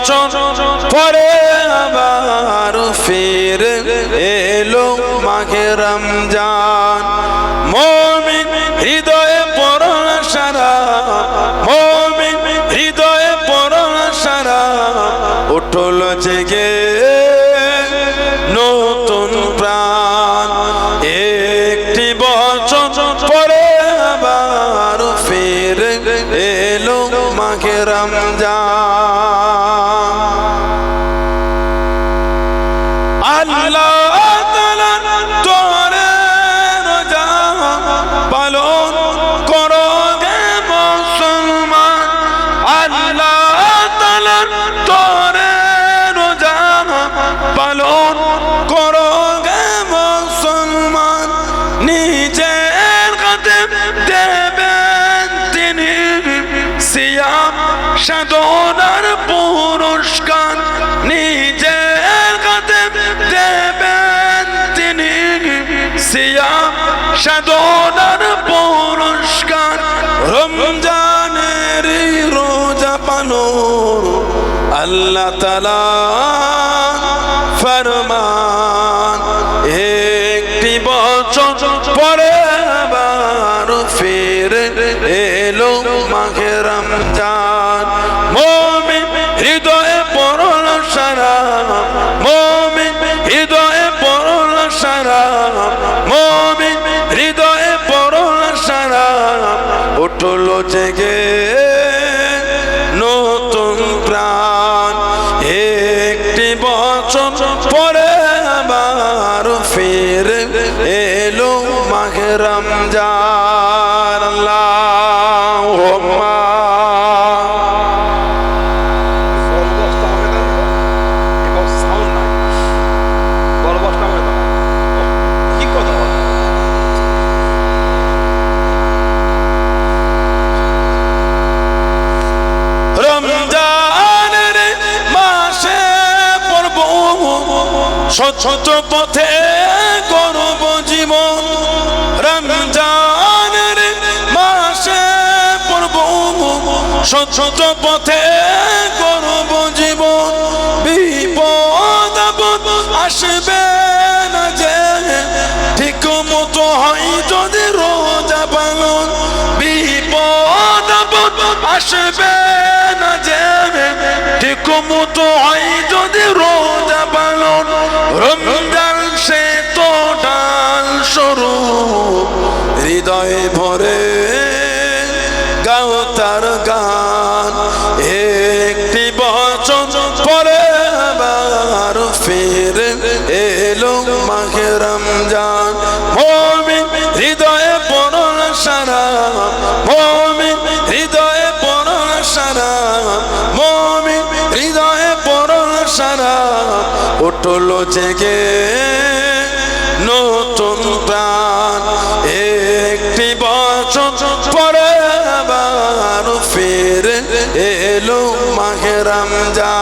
বছর পরে আবার ফির এলো মাঘে রমজান। মমিন হৃদয়ে পরণ সারা, মমিন হৃদয়ে পরণ সারা, উঠল জেগে নতুন প্রাণ। একটি বছর পরে আবার ফির এলো মাঘে রমজান। সাধনার পুরস্কার নিজের কাছে দেবেন তিনি। সিয়াম সাধনার পুরস্কার। রমজানের রোজা পানো আল্লাহ তালা ফরমান। একটি বছর পরে আবার ফের এলো মাঘে রমজান। উঠল জেগে নতুন প্রাণ। একটি বছর পরে আবার ফের এলো মাঘে রমজান। সচ্ছত পথে করব জীবন। রমজানের মাসে পর্ব সচ্ছত পথে করব জীবন। বিপদ আসবে না যে। ঠিক মতো হয় যদি রোজা পালন। বিপদ আসবে না যে। ঠিক মতো হয় সরু হৃদয়ে ভরে গাও তার গান। একটি বচন পরে আবার ফের এলো মাঘে রমজান। মমিন হৃদয়ে পড়ল সারা, মমিন হৃদয়ে পড়ল সারা, মমিন হৃদয়ে পড়ল সারা। উঠল জেগে নতুন প্রাণ একটি বছর পরে আবার ফের এলো মাহেরাম রমজান।